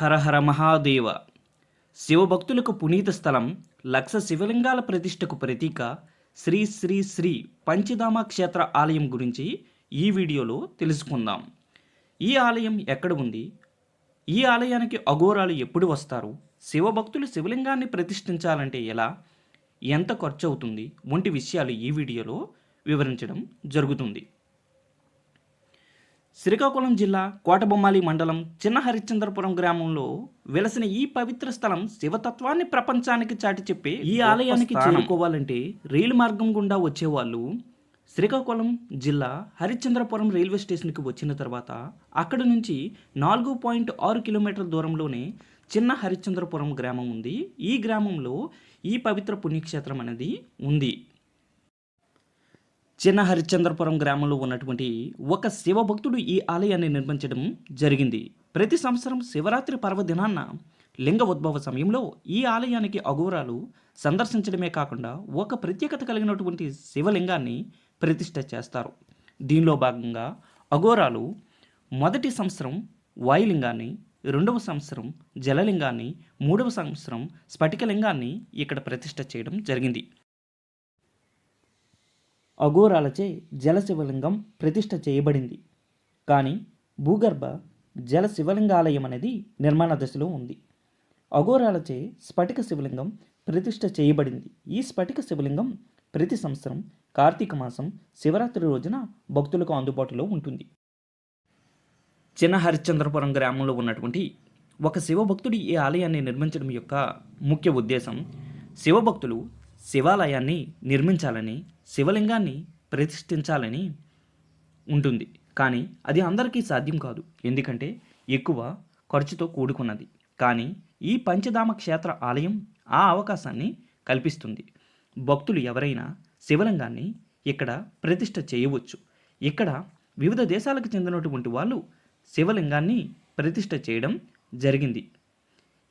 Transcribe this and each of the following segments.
హరహర మహాదేవ. శివభక్తులకు పునీత స్థలం లక్ష శివలింగాల ప్రతిష్టకు ప్రతీక శ్రీ శ్రీ శ్రీ పంచదామ క్షేత్ర ఆలయం గురించి ఈ వీడియోలో తెలుసుకుందాం. ఈ ఆలయం ఎక్కడ ఉంది? ఈ ఆలయానికి అఘోరాలు ఎప్పుడు వస్తారు? శివభక్తులు శివలింగాన్ని ప్రతిష్ఠించాలంటే ఎలా? ఎంత ఖర్చు అవుతుంది వంటి విషయాలు ఈ వీడియోలో వివరించడం జరుగుతుంది. శ్రీకాకుళం జిల్లా కోటబొమ్మాలి మండలం చిన్న హరిశ్చంద్రపురం గ్రామంలో వెలసిన ఈ పవిత్ర స్థలం శివతత్వాన్ని ప్రపంచానికి చాటి చెప్పే ఈ ఆలయానికి చేరుకోవాలంటే రైలు మార్గం గుండా వచ్చేవాళ్ళు శ్రీకాకుళం జిల్లా హరిశ్చంద్రపురం రైల్వే స్టేషన్కి వచ్చిన తర్వాత అక్కడి నుంచి నాలుగు పాయింట్ ఆరు కిలోమీటర్ల దూరంలోనే చిన్న హరిశ్చంద్రపురం గ్రామం ఉంది. ఈ గ్రామంలో ఈ పవిత్ర పుణ్యక్షేత్రం అనేది ఉంది. చిన్న హరిశ్చంద్రపురం గ్రామంలో ఉన్నటువంటి ఒక శివభక్తుడు ఈ ఆలయాన్ని నిర్మించడం జరిగింది. ప్రతి సంవత్సరం శివరాత్రి పర్వదినాన్న లింగ ఉద్భవ సమయంలో ఈ ఆలయానికి అఘోరాలు సందర్శించడమే కాకుండా ఒక ప్రత్యేకత కలిగినటువంటి శివలింగాన్ని ప్రతిష్ఠ చేస్తారు. దీనిలో భాగంగా అఘోరాలు మొదటి సంవత్సరం వాయులింగాన్ని రెండవ సంవత్సరం జలలింగాన్ని మూడవ సంవత్సరం స్ఫటికలింగాన్ని ఇక్కడ ప్రతిష్ఠ చేయడం జరిగింది. అఘోరాలచే జలశివలింగం ప్రతిష్ఠ చేయబడింది. కానీ భూగర్భ జల శివలింగాలయం అనేది నిర్మాణ దశలో ఉంది. అఘోరాలచే స్ఫటిక శివలింగం ప్రతిష్ఠ చేయబడింది. ఈ స్ఫటిక శివలింగం ప్రతి సంవత్సరం కార్తీక మాసం శివరాత్రి రోజున భక్తులకు అందుబాటులో ఉంటుంది. చిన్న హరిశ్చంద్రపురం గ్రామంలో ఉన్నటువంటి ఒక శివభక్తుడు ఈ ఆలయాన్ని నిర్మించడం యొక్క ముఖ్య ఉద్దేశం శివభక్తులు శివాలయాన్ని నిర్మించాలని శివలింగాన్ని ప్రతిష్ఠించాలని ఉంటుంది. కానీ అది అందరికీ సాధ్యం కాదు. ఎందుకంటే ఎక్కువ ఖర్చుతో కూడుకున్నది. కానీ ఈ పంచధామ క్షేత్ర ఆలయం ఆ అవకాశాన్ని కల్పిస్తుంది. భక్తులు ఎవరైనా శివలింగాన్ని ఇక్కడ ప్రతిష్ట చేయవచ్చు. ఇక్కడ వివిధ దేశాలకు చెందినటువంటి వాళ్ళు శివలింగాన్ని ప్రతిష్ట చేయడం జరిగింది.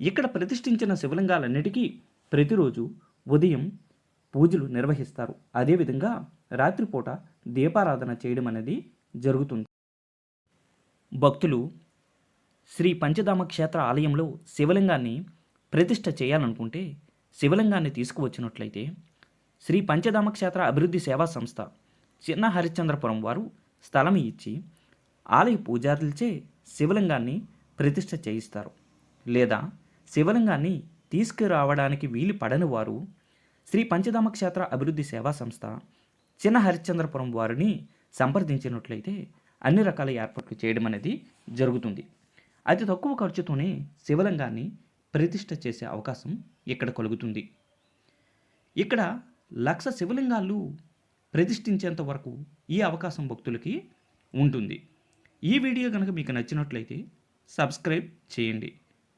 ఇక్కడ ప్రతిష్ఠించిన శివలింగాలన్నిటికీ ప్రతిరోజు ఉదయం పూజలు నిర్వహిస్తారు. అదేవిధంగా రాత్రిపూట దీపారాధన చేయడం అనేది జరుగుతుంది. భక్తులు శ్రీ పంచధామ క్షేత్ర ఆలయంలో శివలింగాన్ని ప్రతిష్ట చేయాలనుకుంటే శివలింగాన్ని తీసుకువచ్చినట్లయితే శ్రీ పంచధామ క్షేత్ర అభివృద్ధి సేవా సంస్థ చిన్న హరిశ్చంద్రపురం వారు స్థలం ఇచ్చి ఆలయ పూజారులచే శివలింగాన్ని ప్రతిష్ట చేయిస్తారు. లేదా శివలింగాన్ని తీసుకురావడానికి వీలు పడని వారు శ్రీ పంచధామ క్షేత్ర అభివృద్ధి సేవా సంస్థ చిన్న హరిశ్చంద్రపురం వారిని సంప్రదించినట్లయితే అన్ని రకాల ఏర్పాట్లు చేయడం అనేది జరుగుతుంది. అతి తక్కువ ఖర్చుతోనే శివలింగాన్ని ప్రతిష్ట చేసే అవకాశం ఇక్కడ కలుగుతుంది. ఇక్కడ లక్ష శివలింగాలు ప్రతిష్ఠించేంత వరకు ఈ అవకాశం భక్తులకి ఉంటుంది. ఈ వీడియో కనుక మీకు నచ్చినట్లయితే సబ్స్క్రైబ్ చేయండి.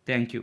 Thank you.